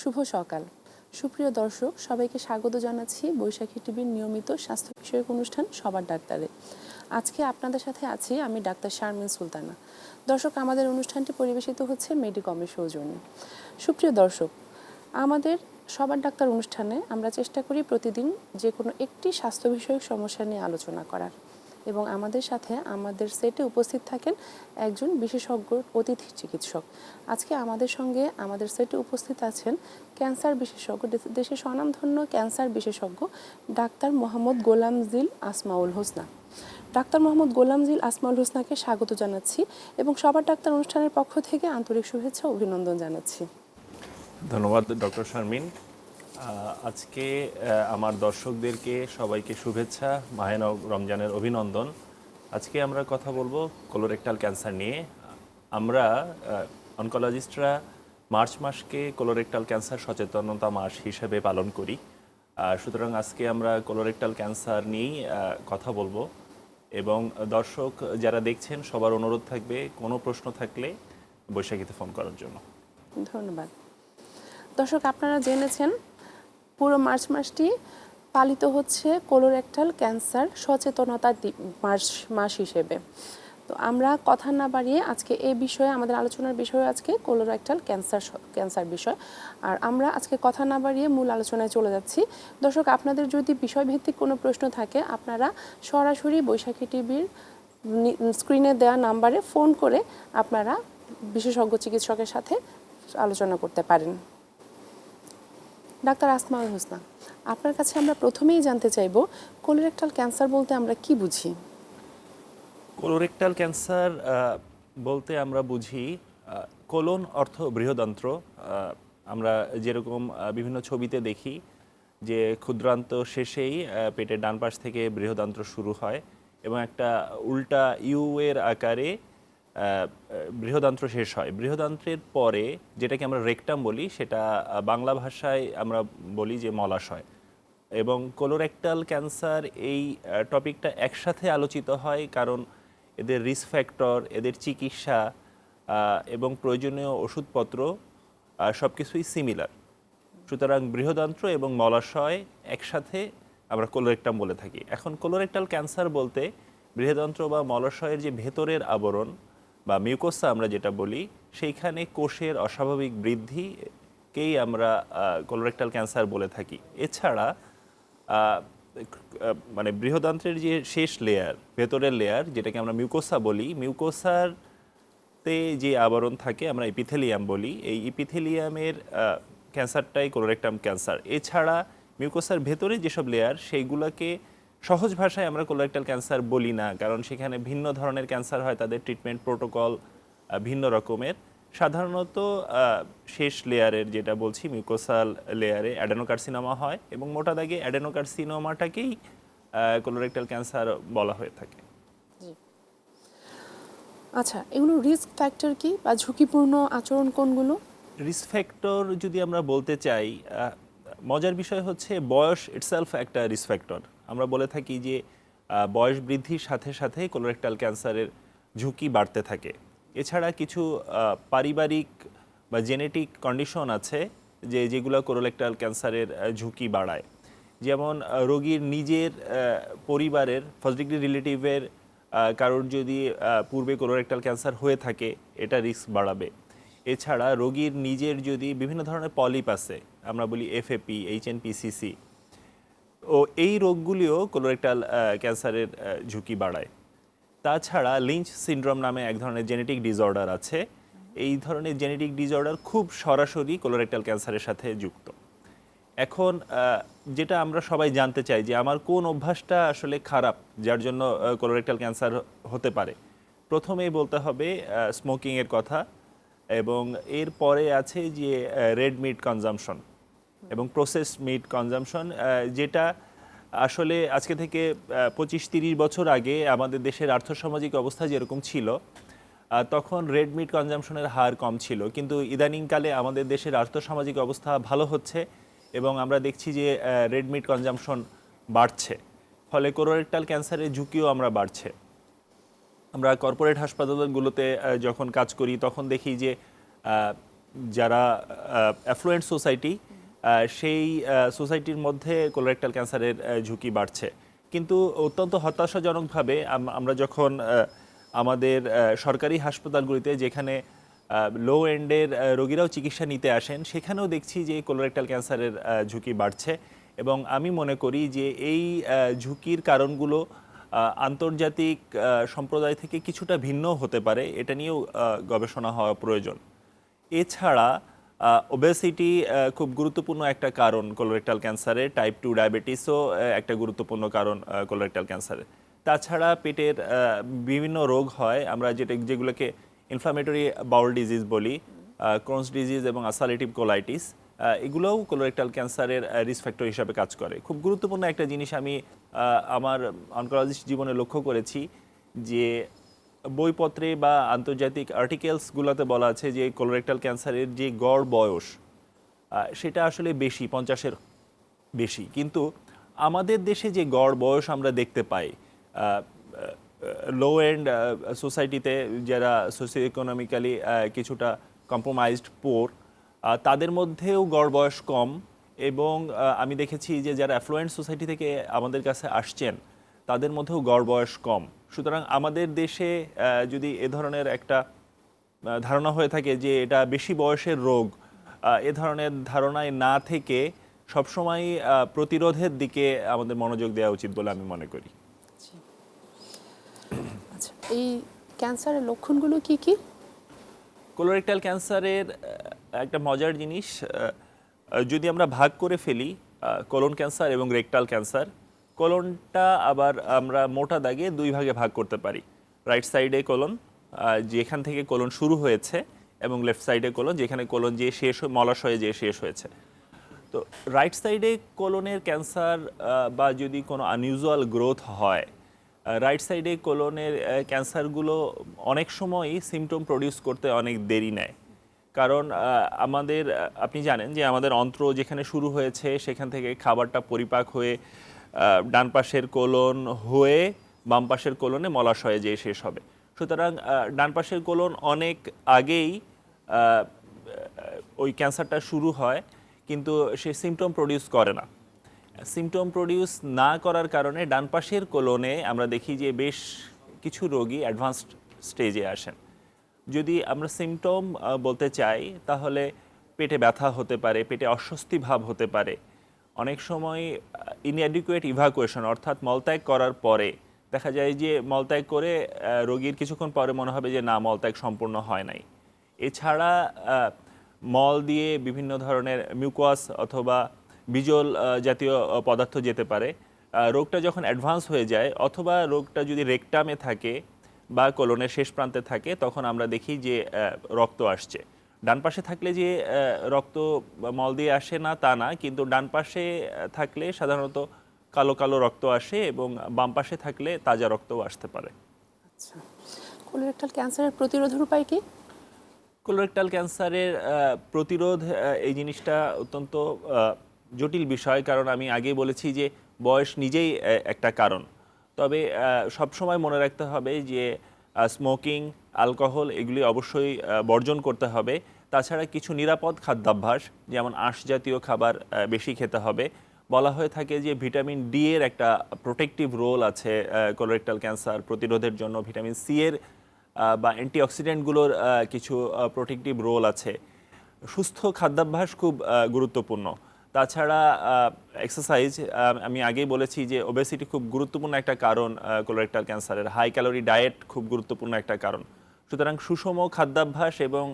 শুভ সকাল। সুপ্রিয় দর্শক, সবাইকে স্বাগত জানাচ্ছি বৈশাখী টিভির নিয়মিত স্বাস্থ্য বিষয়ক অনুষ্ঠান সবার ডাক্তারে। আজকে আপনাদের সাথে আছি আমি ডাক্তার শারমিন সুলতানা। দর্শক, আমাদের অনুষ্ঠানটি পরিবেশিত হচ্ছে মেডিকমের সৌজন্যে। সুপ্রিয় দর্শক, আমাদের সবার ডাক্তার অনুষ্ঠানে আমরা চেষ্টা করি প্রতিদিন যে কোনো একটি স্বাস্থ্য বিষয়ক সমস্যা নিয়ে আলোচনা করার। এবং আমাদের সাথে আমাদের সেটে উপস্থিত থাকেন একজন বিশেষজ্ঞ অতিথি চিকিৎসক। আজকে আমাদের সঙ্গে আমাদের সেটে উপস্থিত আছেন ক্যান্সার বিশেষজ্ঞ দেশের স্বনামধন্য ক্যান্সার বিশেষজ্ঞ ডাক্তার মোহাম্মদ গোলাম জিল আসমাউল হোসনা। ডাক্তার মোহাম্মদ গোলাম জিল আসমাউল হোসনাকে স্বাগত জানাচ্ছি এবং সবার ডাক্তার অনুষ্ঠানের পক্ষ থেকে আন্তরিক শুভেচ্ছা অভিনন্দন জানাচ্ছি। ধন্যবাদ, ডক্টর শারমিন। আজকে আমার দর্শকদেরকে সবাইকে শুভেচ্ছা মাহেন রমজানের অভিনন্দন। আজকে আমরা কথা বলব কোলোরেক্টাল ক্যান্সার নিয়ে। আমরা অনকোলজিস্টরা মার্চ মাসকে কোলোরেক্টাল ক্যান্সার সচেতনতা মাস হিসেবে পালন করি। সুতরাং আজকে আমরা কোলোরেক্টাল ক্যান্সার নিয়েই কথা বলব। এবং দর্শক যারা দেখছেন, সবার অনুরোধ থাকবে, কোনো প্রশ্ন থাকলে বৈশাখীতে ফোন করার জন্য। ধন্যবাদ। দর্শক, আপনারা জেনেছেন পুরো মার্চ মাসটি পালিত হচ্ছে কোলোরেক্টাল ক্যান্সার সচেতনতা মাস মাস হিসেবে। তো আমরা কথা না বাড়িয়ে আজকে এই বিষয়ে, আমাদের আলোচনার বিষয় আজকে কোলোরেক্টাল ক্যান্সার ক্যান্সার বিষয়। আর আমরা আজকে কথা না বাড়িয়ে মূল আলোচনায় চলে যাচ্ছি। দর্শক, আপনাদের যদি বিষয়ভিত্তিক কোনো প্রশ্ন থাকে, আপনারা সরাসরি বৈশাখী টিভির স্ক্রিনে দেওয়া নাম্বারে ফোন করে আপনারা বিশেষজ্ঞ চিকিৎসকের সাথে আলোচনা করতে পারেন। ডাক্তার আসমাউল হোসনা, আপনার কাছে আমরা প্রথমেই জানতে চাইব কোলোরেক্টাল ক্যান্সার বলতে আমরা কি বুঝি? কোলোরেক্টাল ক্যান্সার বলতে আমরা বুঝি কোলন অর্থ বৃহদন্ত্র। আমরা যেরকম বিভিন্ন ছবিতে দেখি যে ক্ষুদ্রান্ত শেষেই পেটের ডান পাশ থেকে বৃহদান্ত্র শুরু হয় এবং একটা উল্টা ইউ এর আকারে বৃহদান্ত্র শেষ হয়। বৃহদান্ত্রের পরে যেটাকে আমরা রেকটাম বলি, সেটা বাংলা ভাষায় আমরা বলি যে মলাশয়। এবং কোলোরেক্টাল ক্যান্সার এই টপিকটা একসাথে আলোচিত হয় কারণ এদের রিস্ক ফ্যাক্টর এদের চিকিৎসা এবং প্রয়োজনীয় ওষুধপত্র সব কিছুই সিমিলার সুতরাং বৃহদান্ত্র এবং মলাশয় একসাথে আমরা কোলোরেক্টাম বলে থাকি। এখন কোলোরেক্টাল ক্যান্সার বলতে বৃহদান্ত্র বা মলাশয়ের যে ভেতরের আবরণ বা মিউকোসা আমরা যেটা বলি, সেইখানে কোষের অস্বাভাবিক বৃদ্ধিকেই আমরা কোলোরেক্টাল ক্যান্সার বলে থাকি। এছাড়া মানে বৃহদান্ত্রের যে শেষ লেয়ার ভেতরের লেয়ার যেটাকে আমরা মিউকোসা বলি মিউকোসার তে যে আবরণ থাকে, আমরা ইপিথেলিয়াম বলি। এই ইপিথেলিয়ামের ক্যান্সারটাই কোলোরেক্টাম ক্যান্সার এছাড়া, মিউকোসার ভেতরে যেসব লেয়ার সেইগুলোকে সহজ ভাষায় আমরা কোলোরেক্টাল ক্যান্সার বলি না কারণ সেখানে ভিন্ন ধরনের ক্যান্সার হয় তাদের ট্রিটমেন্ট প্রোটোকল ভিন্ন রকমের। সাধারণত শেষ লেয়ারের যেটা বলছি মিউকোসাল লেয়ারে অ্যাডেনোকার্সিনোমা হয় এবং মোটা দাগে অ্যাডেনোকার্সিনোমাটাকেই কোলোরেক্টাল ক্যান্সার বলা হয়ে থাকে। আচ্ছা এগুলো রিস্ক ফ্যাক্টর কি বা ঝুঁকিপূর্ণ আচরণ কোনগুলো? রিস্ক ফ্যাক্টর যদি আমরা বলতে চাই মজার বিষয় হচ্ছে বয়স ইটসেলফ একটা রিস্ক ফ্যাক্টর আমরা বলে থাকি যে বয়স বৃদ্ধির সাথে সাথে কোলোরেক্টাল ক্যান্সারের ঝুঁকি বাড়তে থাকে। এছাড়া কিছু পারিবারিক বা জেনেটিক কন্ডিশন আছে যে, যেগুলো কোলোরেক্টাল ক্যান্সারের ঝুঁকি বাড়ায়। যেমন রোগীর নিজের পরিবারের ফার্স্ট ডিগ্রি রিলেটিভের কারোর যদি পূর্বে কোলোরেক্টাল ক্যান্সার হয়ে থাকে, এটা রিস্ক বাড়াবে। এছাড়া রোগীর নিজের যদি বিভিন্ন ধরনের পলিপ আছে, আমরা বলি এফএপি এইচএনপিসিসি ও এই রোগগুলিও কোলোরেক্টাল ক্যান্সারের ঝুঁকি বাড়ায়। তাছাড়া লিঞ্চ সিন্ড্রোম নামে এক ধরনের জেনেটিক ডিসঅর্ডার আছে। এই ধরনের জেনেটিক ডিসঅর্ডার খুব সরাসরি কোলোরেক্টাল ক্যান্সারের সাথে যুক্ত। এখন যেটা আমরা সবাই জানতে চাই যে আমার কোন অভ্যাসটা আসলে খারাপ, যার জন্য কোলোরেক্টাল ক্যান্সার হতে পারে? প্রথমেই বলতে হবে স্মোকিংয়ের কথা এবং এর পরে আছে যে রেড মিট কনজামশন এবং প্রসেস মিট কনজামশন যেটা আসলে আজকে থেকে পঁচিশ তিরিশ বছর আগে আমাদের দেশের আর্থসামাজিক অবস্থা যেরকম ছিল তখন রেড মিট কনজামশনের হার কম ছিল। কিন্তু ইদানিংকালে আমাদের দেশের আর্থসামাজিক অবস্থা ভালো হচ্ছে এবং আমরা দেখছি যে রেড মিট কনজামশন বাড়ছে। ফলে কোলোরেক্টাল ক্যান্সারের ঝুঁকিও আমরা বাড়ছে। আমরা কর্পোরেট হাসপাতালগুলোতে যখন কাজ করি, তখন দেখি যে যারা অ্যাফ্লুয়েন্ট সোসাইটি সেই সোসাইটির মধ্যে কোলোরেক্টাল ক্যান্সারের ঝুঁকি বাড়ছে। কিন্তু অত্যন্ত হতাশাজনকভাবে আমরা যখন আমাদের সরকারি হাসপাতালগুলিতে যেখানে লো এন্ডের রোগীরাও চিকিৎসা নিতে আসেন, সেখানেও দেখছি যে কোলোরেক্টাল ক্যান্সারের ঝুঁকি বাড়ছে। এবং আমি মনে করি যে এই ঝুঁকির কারণগুলো আন্তর্জাতিক সম্প্রদায় থেকে কিছুটা ভিন্ন হতে পারে। এটা নিয়েও গবেষণা হওয়া প্রয়োজন। এছাড়া ওবেসিটি খুব গুরুত্বপূর্ণ একটা কারণ কোলোরেক্টাল ক্যান্সারের টাইপ টু ডায়াবেটিসও একটা গুরুত্বপূর্ণ কারণ কোলোরেক্টাল ক্যান্সারের তাছাড়া পেটের বিভিন্ন রোগ হয়, আমরা যেটা, যেগুলোকে ইনফ্লামেটরি বাউল ডিজিজ বলি ক্রোনস ডিজিজ এবং আসালেটিভ কোলাইটিস এগুলোও কোলোরেক্টাল ক্যান্সারের রিস্ক ফ্যাক্টর হিসাবে কাজ করে। খুব গুরুত্বপূর্ণ একটা জিনিস আমি আমার অনকোলজিস্ট জীবনে লক্ষ্য করেছি যে বইপত্রে বা আন্তর্জাতিক আর্টিকেলসগুলোতে বলা আছে যে কোলোরেক্টাল ক্যান্সারের যে গড় বয়স সেটা আসলে বেশি, পঞ্চাশের বেশি। কিন্তু আমাদের দেশে যে গড় বয়স আমরা দেখতে পাই লো এন্ড সোসাইটিতে যারা সোশিও ইকোনমিক্যালি কিছুটা কম্প্রোমাইজড পোর তাদের মধ্যেও গড় বয়স কম এবং আমি দেখেছি যে যারা অ্যাফ্লুয়েন্ট সোসাইটি থেকে আমাদের কাছে আসছেন তাদের মধ্যেও গড় বয়স কম। সুতরাং আমাদের দেশে যদি এ ধরনের একটা ধারণা হয়ে থাকে যে এটা বেশি বয়সের রোগ এ ধরনের ধারণায় না থেকে সবসময় প্রতিরোধের দিকে আমাদের মনোযোগ দেওয়া উচিত বলে আমি মনে করি। আচ্ছা এই ক্যান্সারের লক্ষণগুলো কি কি? কোলোরেক্টাল ক্যান্সারের একটা মজার জিনিস যদি আমরা ভাগ করে ফেলি কোলন ক্যান্সার এবং রেকটাল ক্যান্সার কোলনটা আবার আমরা মোটা দাগে দুই ভাগে ভাগ করতে পারি। রাইট সাইডে কোলন যেখান থেকে কোলন শুরু হয়েছে, এবং লেফট সাইডে কোলন, যেখানে কোলন যে শেষ মলাশয়ে যে শেষ হয়েছে। তো রাইট সাইডে কোলনের ক্যান্সার বা যদি কোনো আনইউজুয়াল গ্রোথ হয় রাইট সাইডে কোলনের ক্যান্সারগুলো অনেক সময়ই সিমটম প্রডিউস করতে অনেক দেরি নেয়। কারণ আমাদের আপনি জানেন যে আমাদের অন্ত্র যেখানে শুরু হয়েছে, সেখান থেকে খাবারটা পরিপাক হয়ে ডান পাশের কোলন হয়ে বাম পাশের কোলনে মলাশয়ে যেয়ে শেষ হবে। সুতরাং ডান পাশের কোলন অনেক আগেই ওই ক্যান্সারটা শুরু হয়, কিন্তু সে সিমটম প্রডিউস করে না। সিমটম প্রডিউস না করার কারণে ডান পাশের কোলনে আমরা দেখি যে বেশ কিছু রোগী অ্যাডভান্সড স্টেজে আসেন। যদি আমরা সিমটম বলতে চাই, তাহলে পেটে ব্যথা হতে পারে, পেটে অস্বস্তি ভাব হতে পারে অনেক সময় ইনঅ্যাডিকুয়েট ইভাকুয়েশন অর্থাৎ মলত্যাগ করার পরে দেখা যায় যে মলত্যাগ করে রোগীর কিছুক্ষণ পরে মনে হবে যে না, মলত্যাগ সম্পূর্ণ হয় নাই। এছাড়া মল দিয়ে বিভিন্ন ধরনের মিউকোয়াস অথবা বিজল জাতীয় পদার্থ যেতে পারে। রোগটা যখন অ্যাডভান্স হয়ে যায় অথবা রোগটা যদি রেকটামে থাকে বা কোলনের শেষ প্রান্তে থাকে, তখন আমরা দেখি যে রক্ত আসছে। ডান পাশে থাকলে যে রক্ত মল দিয়ে আসে না তা না কিন্তু ডান পাশে থাকলে সাধারণত কালো কালো রক্ত আসে এবং বাম পাশে থাকলে তাজা রক্তও আসতে পারে। আচ্ছা। কোলোরেক্টাল ক্যান্সারের প্রতিরোধের উপায় কি? কোলোরেক্টাল ক্যান্সারের প্রতিরোধ এই জিনিসটা অত্যন্ত জটিল বিষয় কারণ আমি আগেই বলেছি যে বয়স নিজেই একটা কারণ। তবে সব সময় মনে রাখতে হবে যে স্মোকিং অ্যালকোহল এগুলি অবশ্যই বর্জন করতে হবে। তাছাড়া কিছু নিরাপদ খাদ্যাভ্যাস, যেমন আঁশ জাতীয় খাবার বেশি খেতে হবে। বলা হয়ে থাকে যে ভিটামিন ডি এর একটা প্রোটেক্টিভ রোল আছে কোলোরেক্টাল ক্যান্সার প্রতিরোধের জন্য। ভিটামিন সি এর বা অ্যান্টিঅক্সিডেন্টগুলোর কিছু প্রোটেক্টিভ রোল আছে। সুস্থ খাদ্যাভ্যাস খুব গুরুত্বপূর্ণ। তাছাড়া এক্সারসাইজ আমি আগেই বলেছি যে ওবেসিটি খুব গুরুত্বপূর্ণ একটা কারণ কোলোরেক্টাল ক্যান্সারের হাই ক্যালোরি ডায়েট খুব গুরুত্বপূর্ণ একটা কারণ। সুতরাং সুষম খাদ্যাভ্যাস এবং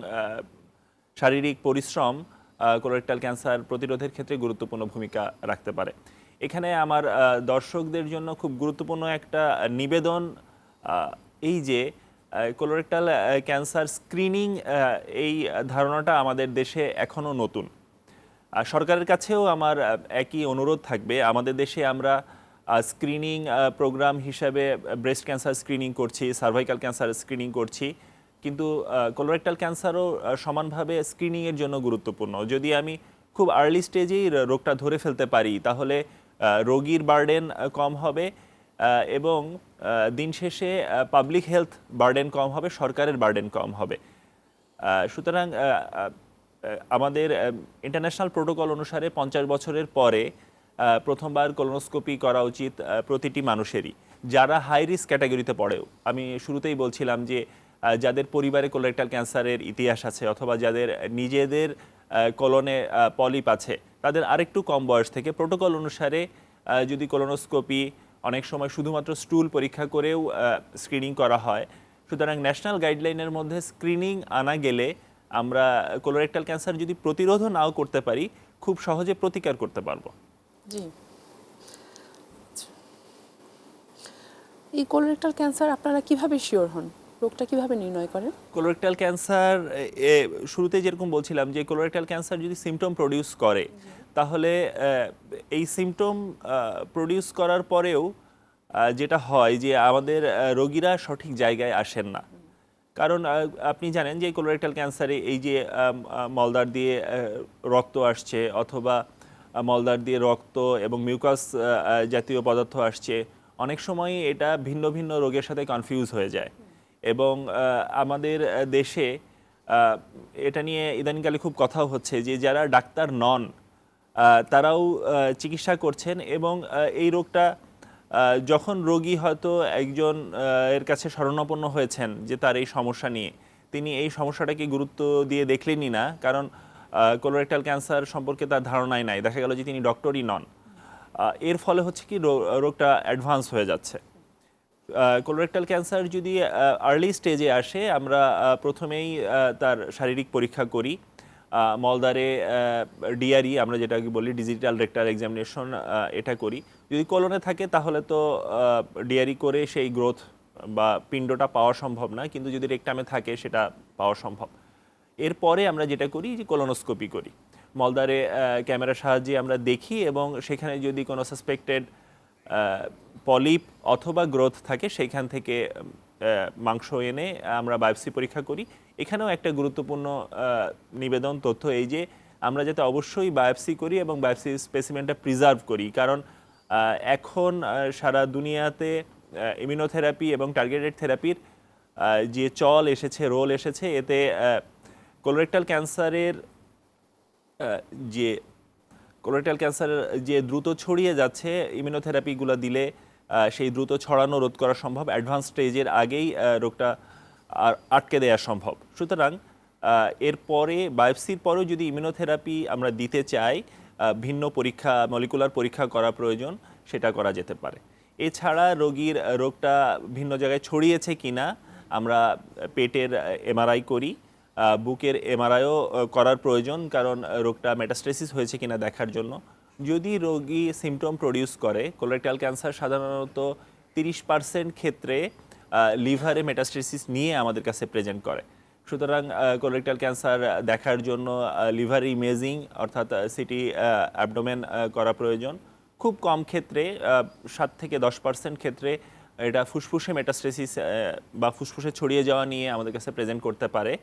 শারীরিক পরিশ্রম কোলোরেক্টাল ক্যান্সার প্রতিরোধের ক্ষেত্রে গুরুত্বপূর্ণ ভূমিকা রাখতে পারে। এখানে আমার দর্শকদের জন্য খুব গুরুত্বপূর্ণ একটা নিবেদন এই যে কোলোরেক্টাল ক্যান্সার স্ক্রিনিং এই ধারণাটা আমাদের দেশে এখনও নতুন। সরকারের কাছেও আমার একই অনুরোধ থাকবে। আমাদের দেশে আমরা স্ক্রিনিং প্রোগ্রাম হিসাবে ব্রেস্ট ক্যান্সার স্ক্রিনিং করছি সার্ভাইকাল ক্যান্সার স্ক্রিনিং করছি। কিন্তু কোলোরেক্টাল ক্যান্সারও সমানভাবে স্ক্রিনিংয়ের জন্য গুরুত্বপূর্ণ। যদি আমি খুব আর্লি স্টেজেই রোগটা ধরে ফেলতে পারি, তাহলে রোগীর বার্ডেন কম হবে এবং দিন শেষে পাবলিক হেলথ বার্ডেন কম হবে, সরকারের বার্ডেন কম হবে। সুতরাং আমাদের ইন্টারন্যাশনাল প্রোটোকল অনুসারে পঞ্চাশ বছরের পরে প্রথমবার কোলোনোস্কোপি করা উচিত প্রতিটি মানুষেরই। যারা হাই রিস্ক ক্যাটাগরিতে পড়েও, আমি শুরুতেই বলছিলাম যে যাদের পরিবারে কোলোরেক্টাল ক্যান্সারের ইতিহাস আছে অথবা যাদের নিজেদের কোলনে পলিপ আছে, তাদের আরেকটু কম বয়স থেকে প্রোটোকল অনুসারে যদি কোলোনোস্কোপি অনেক সময় শুধুমাত্র স্টুল পরীক্ষা করেও স্ক্রিনিং করা হয়, সুতরাং ন্যাশনাল গাইডলাইনের মধ্যে স্ক্রিনিং আনা গেলে আমরা কোলোরেক্টাল ক্যান্সার যদি প্রতিরোধও নাও করতে পারি, খুব সহজে প্রতিকার করতে পারব। জি। এই কোলোরেক্টাল ক্যান্সার আপনারা কীভাবে শিওর হন? রোগটা কীভাবে নির্ণয় করেন? কোলোরেক্টাল ক্যান্সার শুরুতে যেরকম বলছিলাম যে কোলোরেক্টাল ক্যান্সার যদি সিমটম প্রডিউস করে তাহলে এই সিমটম প্রডিউস করার পরেও যেটা হয় যে আমাদের রোগীরা সঠিক জায়গায় আসেন না। কারণ আপনি জানেন যে কোলোরেক্টাল ক্যান্সারে এই যে মলদার দিয়ে রক্ত আসছে অথবা মলদার দিয়ে রক্ত এবং মিউকাস জাতীয় পদার্থ আসছে, অনেক সময় এটা ভিন্ন ভিন্ন রোগের সাথে কনফিউজ হয়ে যায়। এবং আমাদের দেশে এটা নিয়ে ইদানিংকালে খুব কথাও হচ্ছে যে, যারা ডাক্তার নন তারাও চিকিৎসা করছেন এবং এই রোগটা যখন রোগী হয়তো একজন এর কাছে শরণাপন্ন হয়েছেন যে তার এই সমস্যা নিয়ে, তিনি এই সমস্যাটাকে গুরুত্ব দিয়ে দেখলেনই না, কারণ কোলোরেক্টাল ক্যান্সার সম্পর্কে তার ধারণাই নাই। দেখা গেল যে তিনি ডক্টরই নন। এর ফলে হচ্ছে কি রোগটা অ্যাডভান্স হয়ে যাচ্ছে। কোলোরেক্টাল ক্যান্সার যদি আর্লি স্টেজে আসে, আমরা প্রথমেই তার শারীরিক পরীক্ষা করি। মলদারে ডিআরই আমরা যেটাকে বলি ডিজিটাল রেক্টাল এক্সামিনেশন এটা করি। যদি কোলনে থাকে, তাহলে তো ডিআরই করে সেই গ্রোথ বা পিণ্ডটা পাওয়া সম্ভব না। কিন্তু যদি রেকটামে থাকে, সেটা পাওয়া সম্ভব। এরপরে আমরা যেটা করি, যে কোলোনোস্কোপি করি। মলদারে ক্যামেরার সাহায্যে আমরা দেখি এবং সেখানে যদি কোনো সাসপেক্টেড পলিপ অথবা গ্রোথ থাকে, সেখান থেকে মাংস এনে আমরা বায়োপসি পরীক্ষা করি। এখানেও একটা গুরুত্বপূর্ণ নিবেদন, তথ্য এই যে, আমরা যাতে অবশ্যই বায়োপসি করি এবং বায়োপসি স্পেসিমেনটা প্রিজার্ভ করি। কারণ এখন সারা দুনিয়াতে ইমিউনোথেরাপি এবং টার্গেটেড থেরাপির যে চল এসেছে রোল এসেছে, এতে কোলোরেক্টাল ক্যান্সারের যে কোলোরেক্টাল ক্যান্সার যে দ্রুত ছড়িয়ে যাচ্ছে ইমিউনোথেরাপিগুলো দিলে সেই দ্রুত ছড়ানো রোধ করা সম্ভব। অ্যাডভান্স স্টেজের আগেই রোগটা আটকে দেওয়া সম্ভব। সুতরাং এরপরে বায়োপসির পরেও যদি ইমিউনোথেরাপি আমরা দিতে চাই ভিন্ন পরীক্ষা মলিকুলার পরীক্ষা করা প্রয়োজন, সেটা করা যেতে পারে। এছাড়া রোগীর, রোগটা ভিন্ন জায়গায় ছড়িয়েছে কিনা, আমরা পেটের এমআরআই করি। বুকের এমআরআইও করার প্রয়োজন, কারণ রোগটা মেটাস্টেসিস হয়েছে কিনা দেখার জন্য। যদি রোগী সিমটম প্রডিউস করে কোলোরেক্টাল ক্যান্সার সাধারণত তিরিশ পার্সেন্ট ক্ষেত্রে লিভারে মেটাস্টেসিস নিয়ে আমাদের কাছে প্রেজেন্ট করে। সুতরাং কোলোরেক্টাল ক্যান্সার দেখার জন্য লিভার ইমেজিং অর্থাৎ সিটি অ্যাবডোমেন করা প্রয়োজন। খুব কম ক্ষেত্রে সাত থেকে দশ পার্সেন্ট ক্ষেত্রে এটা ফুসফুসে মেটাস্টেসিস বা ফুসফুসে ছড়িয়ে যাওয়া নিয়ে আমাদের কাছে প্রেজেন্ট করতে পারে।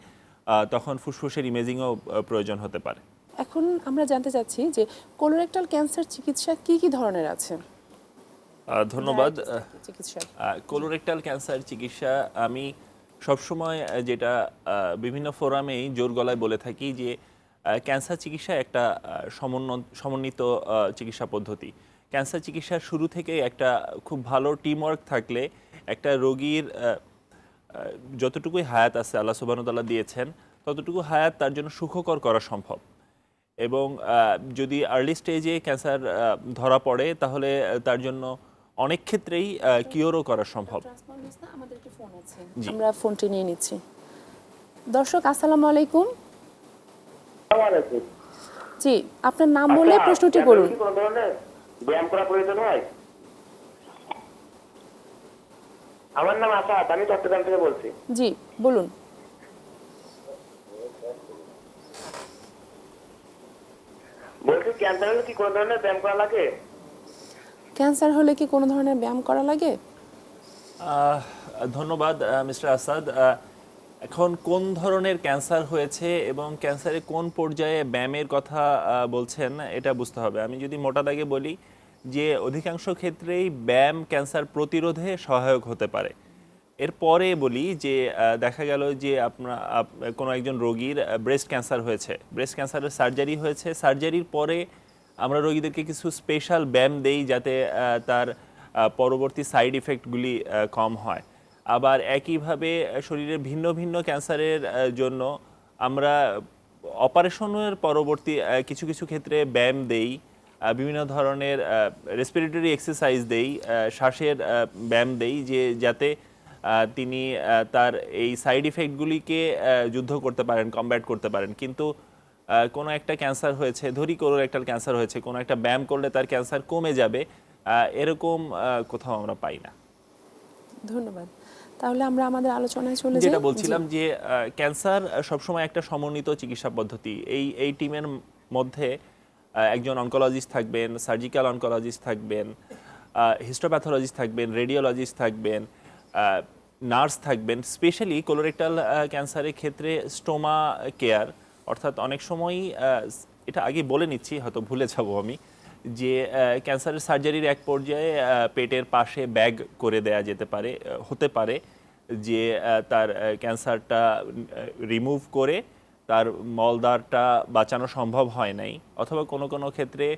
তখন ফুসফুসের ইমেজিংও প্রয়োজন হতে পারে। এখন আমরা জানতে চাচ্ছি যে কোলোরেক্টাল ক্যান্সার চিকিৎসা কি কি ধরনের আছে? ধন্যবাদ। কোলোরেক্টাল ক্যান্সার চিকিৎসা। আমি সবসময় যেটা বিভিন্ন ফোরামেই জোর গলায় বলে থাকি যে ক্যান্সার চিকিৎসা একটা সমন্বিত চিকিৎসা পদ্ধতি। ক্যান্সার চিকিৎসার শুরু থেকে একটা খুব ভালো টিমওয়ার্ক থাকলে একটা রোগীর যতটুকুই হায়াত আছে আল্লাহ সুবাহতাল্লাহ দিয়েছেন ততটুকু হায়াত তার জন্য সুখকর করা সম্ভব। এবং যদি আর্লি স্টেজে ক্যান্সার ধরা পড়ে তাহলে তার জন্য অনেক ক্ষেত্রেই কিওরও করা সম্ভব। আমাদের একটি ফোন আছে। আমরা ফোনটি নিয়ে নিচ্ছি। দর্শক আসসালামু আলাইকুম। জি আপনার নাম বলে আচ্ছা, প্রশ্নটি করুন। ব্যায়াম করা প্রয়োজন হয়? আমার নাম আসাদ আমি চট্টগ্রাম থেকে বলছি। জি বলুন। বলছি ক্যান্সার হলে কি কোনো ধরনের ব্যায়াম করা লাগে? ক্যান্সার হলে কি কোনো ধরনের ব্যায়াম করা লাগে? আহ, ধন্যবাদ মিস্টার আসাদ। এখন কোন ধরনের ক্যান্সার হয়েছে এবং ক্যান্সারের কোন পর্যায়ে ব্যায়ামের কথা আহ, বলছেন এটা বুঝতে হবে। আমি যদি মোটা দাগে বলি যে অধিকাংশ ক্ষেত্রেই ব্যায়াম ক্যান্সার প্রতিরোধে সহায়ক হতে পারে। এরপরে বলি যে দেখা গেল যে আপনার আপ- কোনো একজন রোগীর ব্রেস্ট ক্যান্সার হয়েছে। ব্রেস্ট ক্যান্সারের সার্জারি হয়েছে। সার্জারির পরে আমরা রোগীদেরকে কিছু স্পেশাল ব্যায়াম দেই যাতে তার পরবর্তী সাইড ইফেক্টগুলি কম হয়। আবার একইভাবে শরীরের ভিন্ন ভিন্ন ক্যান্সারের জন্য আমরা অপারেশনের পরবর্তী কিছু কিছু ক্ষেত্রে ব্যায়াম দেই। বিভিন্ন ধরনের রেসপিরেটরি এক্সারসাইজ দেই শ্বাসের ব্যায়াম দেই যে যাতে তিনি তার এই সাইড ইফেক্টগুলিকে যুদ্ধ করতে পারেন কমব্যাট করতে পারেন। কিন্তু কোনো একটা ক্যান্সার হয়েছে ধরি কোনো একটা ক্যান্সার হয়েছে কোনো একটা ব্যায়াম করলে তার ক্যান্সার কমে যাবে এরকম কোথাও আমরা পাই না। ধন্যবাদ। তাহলে আমরা আমাদের আলোচনায় চলে যাই। যেটা বলছিলাম যে ক্যান্সার সবসময় একটা সমন্বিত চিকিৎসা পদ্ধতি। এই এই টিমের মধ্যে একজন অনকোলজিস্ট থাকবেন সার্জিক্যাল অনকোলজিস্ট থাকবেন হিস্টোপ্যাথোলজিস্ট থাকবেন রেডিওলজিস্ট থাকবেন নার্স থাকবেন স্পেশালি কোলোরেক্টাল ক্যান্সারের ক্ষেত্রে স্টোমা কেয়ার অর্থাৎ অনেক সময়ই এটা আগে বলে নিচ্ছি, হয়তো ভুলে যাব আমি, যে ক্যান্সারের সার্জারির এক পর্যায়ে পেটের পাশে ব্যাগ করে দেয়া যেতে পারে হতে পারে, যে তার ক্যান্সারটা রিমুভ করে তার মলদারটা বাঁচানো সম্ভব হয় নাই, অথবা কোনো কোনো ক্ষেত্রে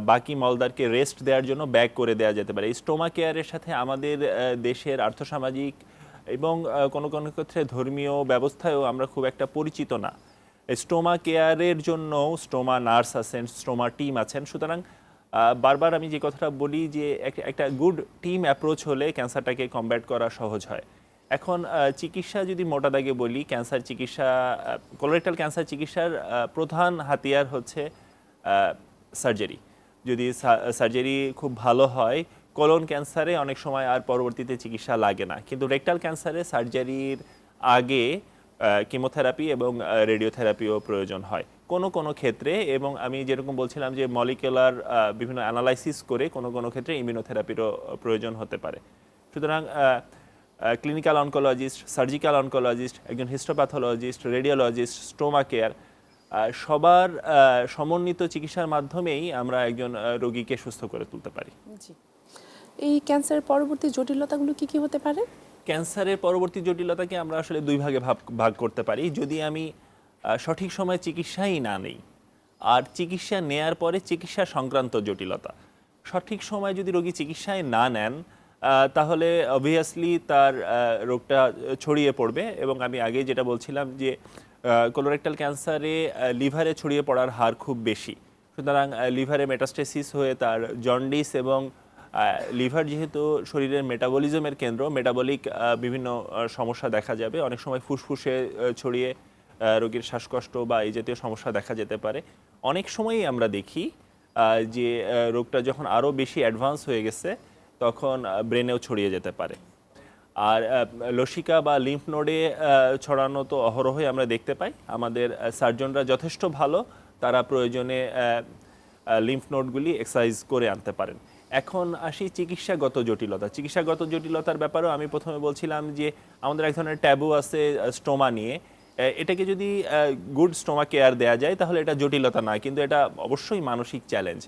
বাকি মলদারকে রেস্ট দেওয়ার জন্য ব্যাক করে দেওয়া যেতে পারে। স্টোমা কেয়ারের সাথে আমাদের দেশের আর্থসামাজিক এবং কোনো কোনো ক্ষেত্রে ধর্মীয় ব্যবস্থায়ও আমরা খুব একটা পরিচিত না। স্টোমা কেয়ারের জন্য স্টোমা নার্স আছেন স্টোমা টিম আছেন। সুতরাং বারবার আমি যে কথাটা বলি যে এক- একটা গুড টিম অ্যাপ্রোচ হলে ক্যান্সারটাকে কমব্যাট করা সহজ হয়। এখন চিকিৎসা যদি মোটা দাগে বলি, ক্যান্সার চিকিৎসা কোলোরেক্টাল ক্যান্সার চিকিৎসার প্রধান হাতিয়ার হচ্ছে সার্জারি যদি সার্জারি খুব ভালো হয় কোলন ক্যান্সারে অনেক সময় আর পরবর্তীতে চিকিৎসা লাগে না। কিন্তু রেকটাল ক্যান্সারে সার্জারির আগে কিমোথেরাপি এবং রেডিওথেরাপিও প্রয়োজন হয়। কোনো কোনো ক্ষেত্রে এবং আমি যেরকম বলছিলাম যে মলিকুলার বিভিন্ন অ্যানালাইসিস করে কোনো কোনো ক্ষেত্রে ইমিউনোথেরাপিরও প্রয়োজন হতে পারে। সুতরাং ক্লিনিক্যাল অনকোলজিস্ট সার্জিক্যাল অনকোলজিস্ট একজন হিস্টোপ্যাথোলজিস্ট রেডিওলজিস্ট স্টোমা কেয়ার সবার সমন্বিত চিকিৎসার মাধ্যমেই আমরা একজন রোগীকে সুস্থ করে তুলতে পারি। জি। এই ক্যান্সারের পরবর্তী জটিলতাগুলো কি কি হতে পারে? ক্যান্সারের পরবর্তী জটিলতাকে আমরা আসলে দুই ভাগে ভাগ ভাগ করতে পারি। যদি আমি সঠিক সময়ে চিকিৎসাই না নেই আর চিকিৎসা নেয়ার পরে চিকিৎসা সংক্রান্ত জটিলতা সঠিক সময়ে যদি রোগী চিকিৎসায় না নেন তাহলে অবভিয়াসলি তার রোগটা ছড়িয়ে পড়বে এবং আমি আগে যেটা বলছিলাম যে কোলোরেক্টাল ক্যান্সারে লিভারে ছড়িয়ে পড়ার হার খুব বেশি। সুতরাং লিভারে মেটাস্টেসিস হয়ে তার জন্ডিস এবং লিভার যেহেতু শরীরের মেটাবলিজমের কেন্দ্র মেটাবলিক বিভিন্ন সমস্যা দেখা যাবে। অনেক সময় ফুসফুসে ছড়িয়ে রোগীর শ্বাসকষ্ট বা এই জাতীয় সমস্যা দেখা যেতে পারে। অনেক সময়ই আমরা দেখি যে রোগটা যখন আরও বেশি অ্যাডভান্স হয়ে গেছে তখন ব্রেনেও ছড়িয়ে যেতে পারে। আর লসিকা বা লিম্ফ নোডে ছড়ানো তো অহরহই আমরা দেখতে পাই। আমাদের সার্জনরা যথেষ্ট ভালো, তারা প্রয়োজনে লিম্ফ নোডগুলি এক্সারসাইজ করে আনতে পারেন। এখন আসি চিকিৎসাগত জটিলতা। চিকিৎসাগত জটিলতার ব্যাপারেও আমি প্রথমে বলছিলাম যে, আমাদের এক ধরনের ট্যাবু আছে স্টোমা নিয়ে। এটাকে যদি গুড স্টোমা কেয়ার দেওয়া যায়, তাহলে এটা জটিলতা নয়, কিন্তু এটা অবশ্যই মানসিক চ্যালেঞ্জ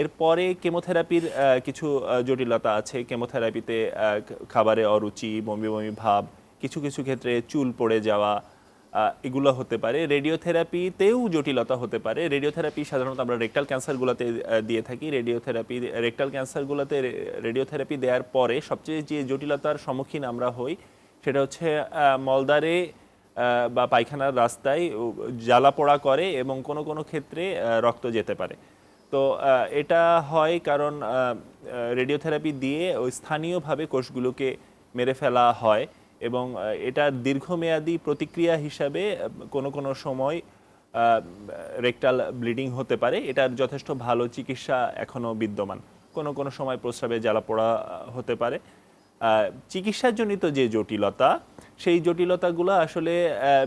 এরপরে কেমোথেরাপির কিছু জটিলতা আছে। কেমোথেরাপিতে খাবারে অরুচি, বমি বমি ভাব, কিছু কিছু ক্ষেত্রে চুল পড়ে যাওয়া এগুলো হতে পারে। রেডিওথেরাপিতেও জটিলতা হতে পারে। রেডিওথেরাপি সাধারণত আমরা রেকটাল ক্যান্সারগুলোতে দিয়ে থাকি। রেডিওথেরাপি, রেকটাল ক্যান্সারগুলোতে রেডিওথেরাপি দেওয়ার পরে সবচেয়ে যে জটিলতার সম্মুখীন আমরা হই, সেটা হচ্ছে মলদারে বা পায়খানার রাস্তায় জ্বালা পোড়া করে এবং কোনো কোনো ক্ষেত্রে রক্ত যেতে পারে। তো এটা হয় কারণ রেডিওথেরাপি দিয়ে ওই স্থানীয়ভাবে কোষগুলোকে মেরে ফেলা হয় এবং এটা দীর্ঘমেয়াদী প্রতিক্রিয়া হিসাবে কোনো কোনো সময় রেকটাল ব্লিডিং হতে পারে। এটার যথেষ্ট ভালো চিকিৎসা এখনও বিদ্যমান। কোনো কোনো সময় প্রস্রাবে জ্বালা পোড়া হতে পারে। চিকিৎসাজনিত যে জটিলতা, সেই জটিলতাগুলো আসলে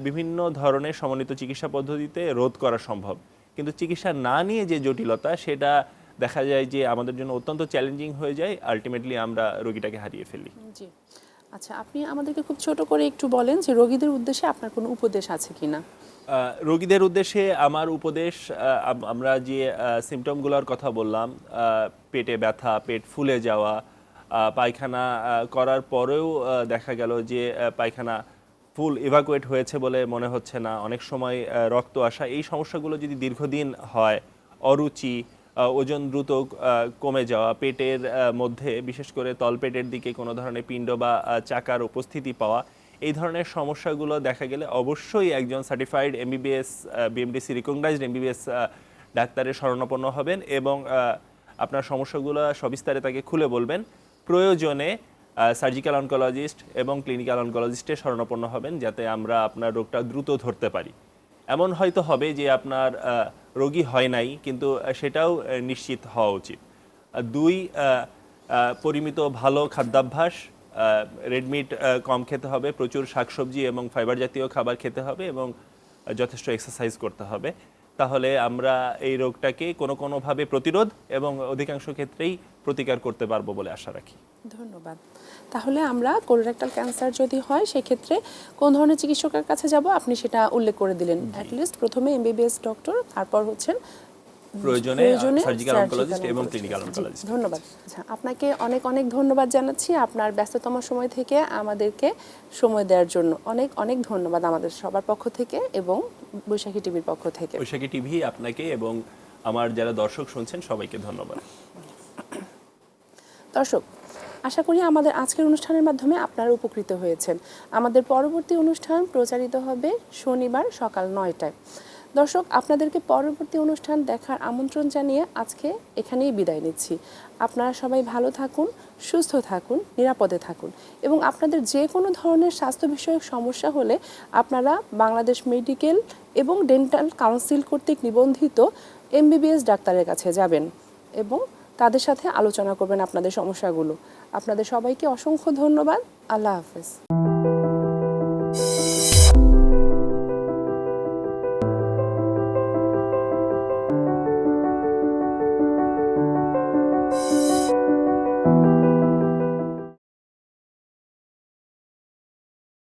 বিভিন্ন ধরনের সমন্বিত চিকিৎসা পদ্ধতিতে রোধ করা সম্ভব। কিন্তু চিকিৎসা না নিয়ে যে জটিলতা সেটা দেখা যায় যে আমাদের জন্য অত্যন্ত চ্যালেঞ্জিং হয়ে যায়। আলটিমেটলি আমরা রোগীটাকে হারিয়ে ফেলি। জি। আচ্ছা আপনি আমাদেরকে খুব ছোট করে একটু বলেন যে রোগীদের উদ্দেশ্যে আপনার কোনো উপদেশ আছে কিনা? আহ, রোগীদের উদ্দেশ্যে আমার উপদেশ আমরা যে সিমটমগুলোর কথা বললাম পেটে ব্যথা পেট ফুলে যাওয়া পায়খানা করার পরেও দেখা গেল যে পায়খানা ফুল ইভাকুয়েট হয়েছে বলে মনে হচ্ছে না। অনেক সময় রক্ত আসা। এই সমস্যাগুলো যদি দীর্ঘদিন হয়, অরুচি ওজন দ্রুত কমে যাওয়া, পেটের মধ্যে, বিশেষ করে তলপেটের দিকে কোনো ধরনের পিণ্ড বা চাকার উপস্থিতি পাওয়া, এই ধরনের সমস্যাগুলো দেখা গেলে অবশ্যই একজন certified MBBS BMDC recognised MBBS ডাক্তারের শরণাপন্ন হবেন এবং আপনার সমস্যাগুলো সবিস্তারে তাকে খুলে বলবেন। প্রয়োজনে সার্জিক্যাল অনকোলজিস্ট এবং ক্লিনিক্যাল অনকোলজিস্টের শরণাপন্ন হবেন যাতে আমরা আপনার রোগটা দ্রুত ধরতে পারি। এমন হয়তো হবে যে আপনার রোগী হয় নাই, কিন্তু সেটাও নিশ্চিত হওয়া উচিত। দুই পরিমিত ভালো খাদ্যাভ্যাস রেডমিট কম খেতে হবে, প্রচুর শাকসবজি এবং ফাইবার জাতীয় খাবার খেতে হবে এবং যথেষ্ট এক্সারসাইজ করতে হবে। তাহলে আমরা এই রোগটাকে কোনো কোনোভাবে প্রতিরোধ এবং অধিকাংশ ক্ষেত্রেই প্রতিকার করতে পারব বলে আশা রাখি। ধন্যবাদ। তাহলে আমরা কোলোরেক্টাল ক্যান্সার যদি হয় সেক্ষেত্রে কোন ধরনের চিকিৎসকের কাছে যাব? আপনি সেটা উল্লেখ করে দিলেন। অ্যাটলিস্ট প্রথমে এমবিবিএস ডক্টর তারপর হচ্ছেন প্রয়োজনে সার্জিক্যাল অনকোলজিস্ট এবং ক্লিনিক্যাল অনকোলজিস্ট ধন্যবাদ। আচ্ছা আপনাকে অনেক অনেক ধন্যবাদ জানাচ্ছি আপনার ব্যস্ততম সময় থেকে আমাদেরকে সময় দেওয়ার জন্য। অনেক অনেক ধন্যবাদ আমাদের সবার পক্ষ থেকে এবং বৈশাখী টিভির পক্ষ থেকে। বৈশাখী টিভি আপনাকে এবং আমার যারা দর্শক শুনছেন সবাইকে ধন্যবাদ। দর্শক আশা করি আমাদের আজকের অনুষ্ঠানের মাধ্যমে আপনারা উপকৃত হয়েছেন। আমাদের পরবর্তী অনুষ্ঠান প্রচারিত হবে শনিবার সকাল নয়টায়। দর্শক, আপনাদেরকে পরবর্তী অনুষ্ঠান দেখার আমন্ত্রণ জানিয়ে আজকে এখানেই বিদায় নিচ্ছি। আপনারা সবাই ভালো থাকুন, সুস্থ থাকুন, নিরাপদে থাকুন এবং আপনাদের যে কোনো ধরনের স্বাস্থ্য বিষয়ক সমস্যা হলে আপনারা বাংলাদেশ মেডিকেল এবং ডেন্টাল কাউন্সিল কর্তৃক নিবন্ধিত এমবিবিএস ডাক্তারের কাছে যাবেন এবং তাদের সাথে আলোচনা করবেন আপনাদের সমস্যাগুলো। আপনাদের সবাইকে অসংখ্য ধন্যবাদ। আল্লাহ হাফেজ।